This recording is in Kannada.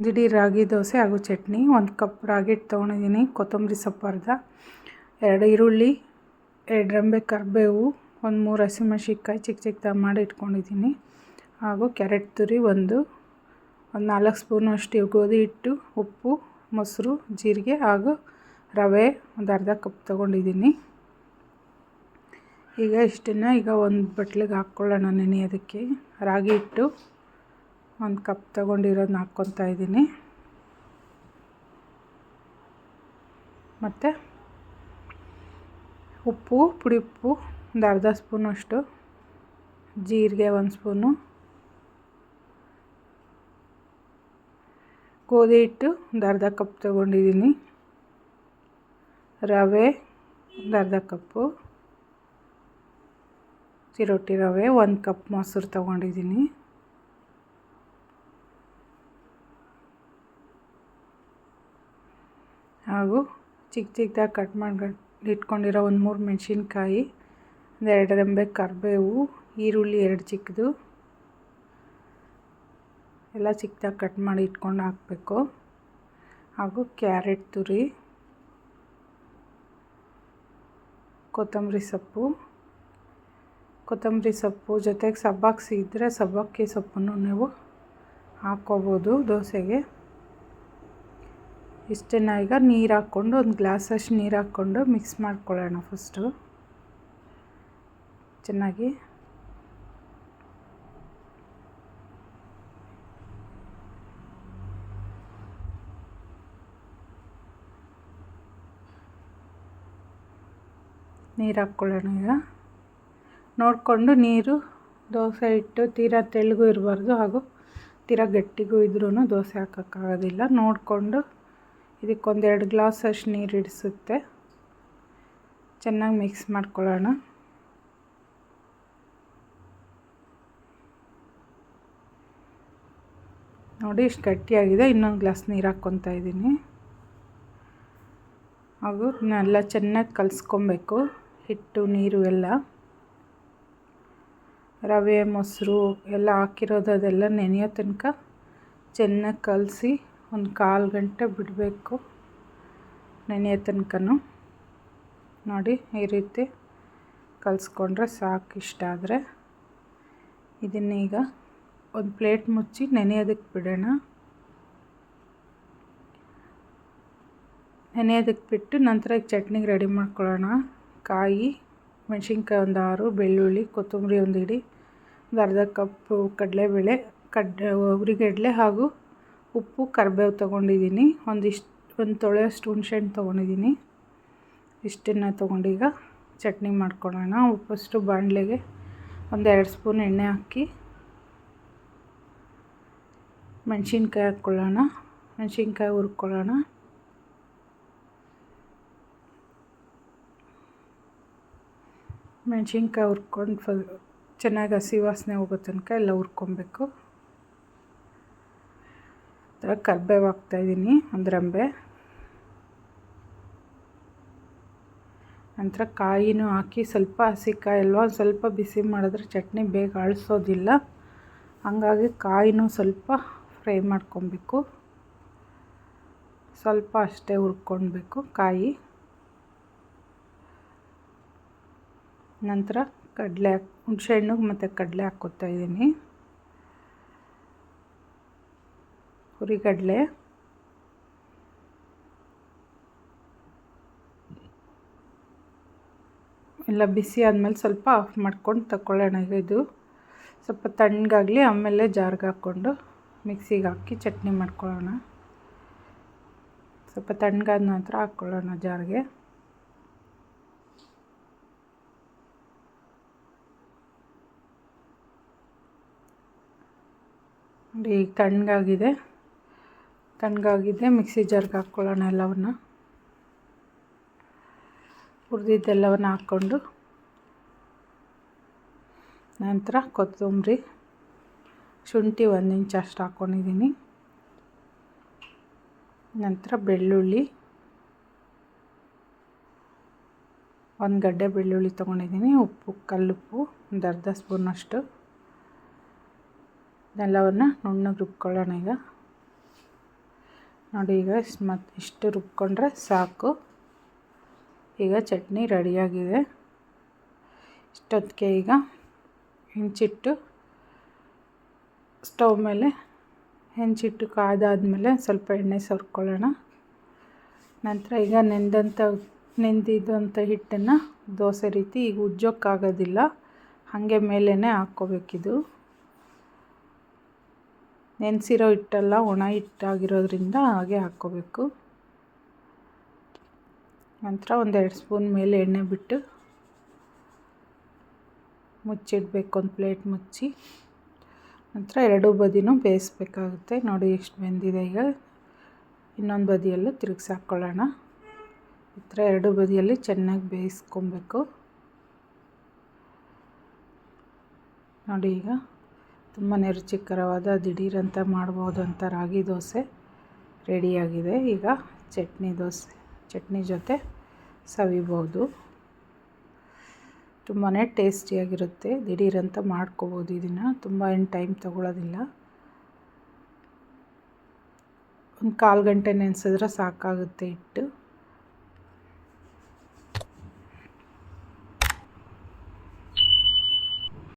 ದಿಢೀ ರಾಗಿ ದೋಸೆ ಹಾಗೂ ಚಟ್ನಿ, ಒಂದು ಕಪ್ ರಾಗಿ ಹಿಟ್ಟು ತೊಗೊಂಡಿದ್ದೀನಿ, ಕೊತ್ತಂಬರಿ ಸೊಪ್ಪು ಅರ್ಧ, ಎರಡು ಈರುಳ್ಳಿ, ಎರಡು ರಂಬೆ ಕರಿಬೇವು, ಒಂದು ಮೂರು ಹಸಿಮೆಣ್ಸಿನ್ಕಾಯಿ ಚಿಕ್ಕ ಚಿಕ್ಕದಾಗಿ ಮಾಡಿ ಇಟ್ಕೊಂಡಿದ್ದೀನಿ. ಹಾಗೂ ಕ್ಯಾರೆಟ್ ತುರಿ ಒಂದು ಒಂದು ನಾಲ್ಕು ಸ್ಪೂನಷ್ಟು ಗೋಧಿ ಹಿಟ್ಟು, ಉಪ್ಪು, ಮೊಸರು, ಜೀರಿಗೆ ಹಾಗೂ ರವೆ ಒಂದು ಅರ್ಧ ಕಪ್ ತೊಗೊಂಡಿದ್ದೀನಿ. ಈಗ ಇಷ್ಟನ್ನು ಈಗ ಒಂದು ಬಟ್ಲಿಗೆ ಹಾಕ್ಕೊಳ್ಳೋಣ ನೆನೆಯೋದಕ್ಕೆ ರಾಗಿ ಹಿಟ್ಟು ಒಂದು ಕಪ್ ತೊಗೊಂಡಿರೋದನ್ನ ಹಾಕ್ಕೊತಾ ಇದ್ದೀನಿ. ಮತ್ತು ಉಪ್ಪು, ಪುಡಿ ಉಪ್ಪು, ಒಂದು ಅರ್ಧ ಸ್ಪೂನಷ್ಟು ಜೀರಿಗೆ ಒಂದು ಸ್ಪೂನು. ಗೋಧಿ ಹಿಟ್ಟು ಒಂದು ಅರ್ಧ ಕಪ್ ತಗೊಂಡಿದ್ದೀನಿ. ರವೆ ಒಂದು ಅರ್ಧ ಕಪ್ಪು. ಚಿರೋಟಿ ರವೆ ಒಂದು ಕಪ್ ಮೊಸರು ತೊಗೊಂಡಿದ್ದೀನಿ. ಹಾಗೂ ಚಿಕ್ಕ ಚಿಕ್ಕದಾಗಿ ಕಟ್ ಮಾಡ್ಕೊಂಡು ಇಟ್ಕೊಂಡಿರೋ ಒಂದು ಮೂರು ಮೆಣಸಿನ್ಕಾಯಿ, ಒಂದು ಎರಡು ರೆಂಬೆ ಕರಿಬೇವು, ಈರುಳ್ಳಿ ಎರಡು ಚಿಕ್ಕದು ಎಲ್ಲ ಚಿಕ್ಕದಾಗಿ ಕಟ್ ಮಾಡಿ ಇಟ್ಕೊಂಡು ಹಾಕಬೇಕು. ಹಾಗೂ ಕ್ಯಾರೆಟ್ ತುರಿ, ಕೊತ್ತಂಬರಿ ಸೊಪ್ಪು. ಕೊತ್ತಂಬರಿ ಸೊಪ್ಪು ಜೊತೆಗೆ ಸಬ್ಬಕ್ಕಿ ಇದ್ದರೆ ಸಬ್ಬಕ್ಕಿ ಸೊಪ್ಪನ್ನು ನೀವು ಹಾಕ್ಕೋಬೋದು ದೋಸೆಗೆ. ಇಷ್ಟನ್ನು ಈಗ ನೀರು ಹಾಕ್ಕೊಂಡು, ಒಂದು ಗ್ಲಾಸಷ್ಟು ನೀರು ಹಾಕ್ಕೊಂಡು ಮಿಕ್ಸ್ ಮಾಡ್ಕೊಳ್ಳೋಣ ಫಸ್ಟು ಚೆನ್ನಾಗಿ. ನೀರು ಹಾಕ್ಕೊಳ್ಳೋಣ ಈಗ. ನೋಡಿಕೊಂಡು ನೀರು, ದೋಸೆ ಇಟ್ಟು ತೀರಾ ತೆಳ್ಳಗೂ ಇರಬಾರ್ದು, ಹಾಗೂ ತೀರಾ ಗಟ್ಟಿಗೂ ಇದ್ರೂ ದೋಸೆ ಹಾಕೋಕ್ಕಾಗೋದಿಲ್ಲ. ನೋಡಿಕೊಂಡು ಇದಕ್ಕೊಂದೆರಡು ಗ್ಲಾಸಷ್ಟು ನೀರು ಹಿಡಿಸುತ್ತೆ. ಚೆನ್ನಾಗಿ ಮಿಕ್ಸ್ ಮಾಡ್ಕೊಳ್ಳೋಣ. ನೋಡಿ ಇಷ್ಟು ಗಟ್ಟಿಯಾಗಿದೆ. ಇನ್ನೊಂದು ಗ್ಲಾಸ್ ನೀರು ಹಾಕ್ಕೊತಾ ಇದ್ದೀನಿ. ಹಾಗೂ ಎಲ್ಲ ಚೆನ್ನಾಗಿ ಕಲಸ್ಕೊಬೇಕು. ಹಿಟ್ಟು, ನೀರು ಎಲ್ಲ. ರವೆ, ಮೊಸರು ಎಲ್ಲ ಹಾಕಿರೋದು ಅದೆಲ್ಲ ನೆನೆಯೋ ತನಕ ಚೆನ್ನಾಗಿ ಕಲಸಿ ಒಂದು ಕಾಲು ಗಂಟೆ ಬಿಡಬೇಕು ನೆನೆಯೋ ತನಕ ನೋಡಿ, ಈ ರೀತಿ ಕಲಿಸ್ಕೊಂಡ್ರೆ ಸಾಕು ಇಷ್ಟ ಆದರೆ. ಇದನ್ನೀಗ ಒಂದು ಪ್ಲೇಟ್ ಮುಚ್ಚಿ ನೆನೆಯೋದಕ್ಕೆ ಬಿಡೋಣ. ನೆನೆಯೋದಕ್ಕೆ ಬಿಟ್ಟು ನಂತರ ಈಗ ಚಟ್ನಿಗೆ ರೆಡಿ ಮಾಡ್ಕೊಳ್ಳೋಣ. ಕಾಯಿ, ಮೆಣಸಿನ್ಕಾಯಿ ಒಂದು ಆರು, ಬೆಳ್ಳುಳ್ಳಿ, ಕೊತ್ತಂಬರಿ ಒಂದು ಹಿಡಿ ಒಂದು ಅರ್ಧ ಕಪ್ಪು ಕಡಲೆಬೇಳೆ, ಕಡ್, ಉರಿಗಡಲೆ ಹಾಗೂ ಉಪ್ಪು ಕರಿಬೇವು ತೊಗೊಂಡಿದ್ದೀನಿ. ಒಂದಿಷ್ಟು, ಒಂದು ತೊಳೆಯಷ್ಟು ಹುಣ್ಸೆಹಣ್ಣು ತೊಗೊಂಡಿದ್ದೀನಿ. ಇಷ್ಟನ್ನು ತೊಗೊಂಡೀಗ ಚಟ್ನಿ ಮಾಡ್ಕೊಳ್ಳೋಣ. ಉಪ್ಪಷ್ಟು ಬಾಣಲೆಗೆ ಒಂದೆರಡು ಸ್ಪೂನ್ ಎಣ್ಣೆ ಹಾಕಿ ಮೆಣಸಿನ್ಕಾಯಿ ಹಾಕ್ಕೊಳ್ಳೋಣ ಮೆಣಸಿನ್ಕಾಯಿ ಹುರ್ಕೊಳ್ಳೋಣ. ಮೆಣಸಿನ್ಕಾಯಿ ಹುರ್ಕೊಂಡು ಫ ಚೆನ್ನಾಗಿ ಹಸಿ ವಾಸನೆ ಹೋಗೋ ತನಕ ಎಲ್ಲ ಹುರ್ಕೊಬೇಕು. ಥರ ಕರ್ಬೇವು ಹಾಕ್ತಾಯಿದ್ದೀನಿ ಒಂದು ರಂಬೆ ನಂತರ ಕಾಯಿನೂ ಹಾಕಿ ಸ್ವಲ್ಪ ಹಸಿ ಕಾಯಿ ಅಲ್ವಾ, ಸ್ವಲ್ಪ ಬಿಸಿ ಮಾಡಿದ್ರೆ ಚಟ್ನಿ ಬೇಗ ಅಳಿಸೋದಿಲ್ಲ. ಹಾಗಾಗಿ ಕಾಯಿನೂ ಸ್ವಲ್ಪ ಫ್ರೈ ಮಾಡ್ಕೊಬೇಕು. ಸ್ವಲ್ಪ ಅಷ್ಟೇ ಹುರ್ಕೊಳ್ಬೇಕು ಕಾಯಿ. ನಂತರ ಕಡಲೆ ಹುಣಸೆಹಣ್ಣು ಮತ್ತು ಕಡಲೆ ಹಾಕ್ಕೊಳ್ತಾ ಇದ್ದೀನಿ. ಹುರಿಗಡಲೆ ಎಲ್ಲ ಬಿಸಿ ಆದಮೇಲೆ ಸ್ವಲ್ಪ ಆಫ್ ಮಾಡ್ಕೊಂಡು ತಗೊಳ್ಳೋಣ ಇದು. ಸ್ವಲ್ಪ ತಣ್ಣಗಾಗಲಿ ಆಮೇಲೆ ಜಾರ್ಗೆ ಹಾಕ್ಕೊಂಡು ಮಿಕ್ಸಿಗೆ ಹಾಕಿ ಚಟ್ನಿ ಮಾಡ್ಕೊಳ್ಳೋಣ. ಸ್ವಲ್ಪ ತಣ್ಣಗಾದ ನಂತರ ಹಾಕ್ಕೊಳ್ಳೋಣ ಜಾರ್ಗೆ. ಈಗ ತಣ್ಣಗಾಗಿದೆ. ತಣ್ಣಗಾಗಿದೆ ಮಿಕ್ಸಿ ಜಾರ್ಗೆ ಹಾಕ್ಕೊಳ್ಳೋಣ ಎಲ್ಲವನ್ನ. ಹುರಿದಿದ್ದೆಲ್ಲವನ್ನು ಹಾಕ್ಕೊಂಡು ನಂತರ ಕೊತ್ತಂಬರಿ, ಶುಂಠಿ ಒಂದು ಇಂಚ್ ಅಷ್ಟು ಹಾಕ್ಕೊಂಡಿದ್ದೀನಿ ನಂತರ ಬೆಳ್ಳುಳ್ಳಿ, ಒಂದು ಗಡ್ಡೆ ಬೆಳ್ಳುಳ್ಳಿ ತೊಗೊಂಡಿದ್ದೀನಿ, ಉಪ್ಪು, ಕಲ್ಲುಪ್ಪು, ಒಂದು ಅರ್ಧ ಸ್ಪೂನಷ್ಟು. ಇದೆಲ್ಲವನ್ನು ನುಣ್ಣಗೆ ರುಬ್ಕೊಳ್ಳೋಣ ಈಗ. ನೋಡಿ ಈಗ ಮತ್ತು ಇಷ್ಟು ರುಬ್ಕೊಂಡ್ರೆ ಸಾಕು. ಈಗ ಚಟ್ನಿ ರೆಡಿಯಾಗಿದೆ. ಇಷ್ಟೊತ್ತಿಗೆ ಈಗ ಹೆಂಚಿಟ್ಟು ಸ್ಟವ್ ಮೇಲೆ, ಹೆಂಚಿಟ್ಟು ಕಾದಾದಮೇಲೆ ಸ್ವಲ್ಪ ಎಣ್ಣೆ ಸವರ್ಕೊಳ್ಳೋಣ ನಂತರ ಈಗ ನೆಂದಂಥ ನೆಂದಿದ್ದಂಥ ಹಿಟ್ಟನ್ನು ದೋಸೆ ರೀತಿ ಈಗ ಉಜ್ಜೋಕ್ಕಾಗೋದಿಲ್ಲ. ಹಾಗೆ ಮೇಲೇ ಹಾಕ್ಕೋಬೇಕಿದು. ನೆನೆಸಿರೋ ಹಿಟ್ಟೆಲ್ಲ ಒಣ ಹಿಟ್ಟಾಗಿರೋದ್ರಿಂದ ಹಾಗೆ ಹಾಕ್ಕೋಬೇಕು. ನಂತರ ಒಂದೆರಡು ಸ್ಪೂನ್ ಮೇಲೆ ಎಣ್ಣೆ ಬಿಟ್ಟು ಮುಚ್ಚಿಡಬೇಕು, ಒಂದು ಪ್ಲೇಟ್ ಮುಚ್ಚಿ. ನಂತರ ಎರಡೂ ಬದಿನೂ ಬೇಯಿಸ್ಬೇಕಾಗುತ್ತೆ. ನೋಡಿ ಎಷ್ಟು ಬೆಂದಿದೆ ಈಗ. ಇನ್ನೊಂದು ಬದಿಯಲ್ಲೂ ತಿರುಗಿಸಿ ಹಾಕ್ಕೊಳ್ಳೋಣ. ಈ ಥರ ಎರಡೂ ಬದಿಯಲ್ಲಿ ಚೆನ್ನಾಗಿ ಬೇಯಿಸ್ಕೊಬೇಕು. ನೋಡಿ ಈಗ. ತುಂಬಾ ರುಚಿಕರವಾದ ದಿಢೀರಂತ ಮಾಡ್ಬೋದು ಅಂತ ರಾಗಿ ದೋಸೆ ರೆಡಿಯಾಗಿದೆ. ಈಗ ಚಟ್ನಿ ದೋಸೆ, ಚಟ್ನಿ ಜೊತೆ ಸವಿಬೋದು. ತುಂಬಾ ಟೇಸ್ಟಿಯಾಗಿರುತ್ತೆ. ದಿಢೀರಂತ ಮಾಡ್ಕೋಬೋದು ಇದನ್ನು. ತುಂಬ ಏನು ಟೈಮ್ ತೊಗೊಳೋದಿಲ್ಲ. ಒಂದು ಕಾಲು ಗಂಟೆ ನೆನೆಸಿದ್ರೆ ಸಾಕಾಗುತ್ತೆ ಹಿಟ್ಟು.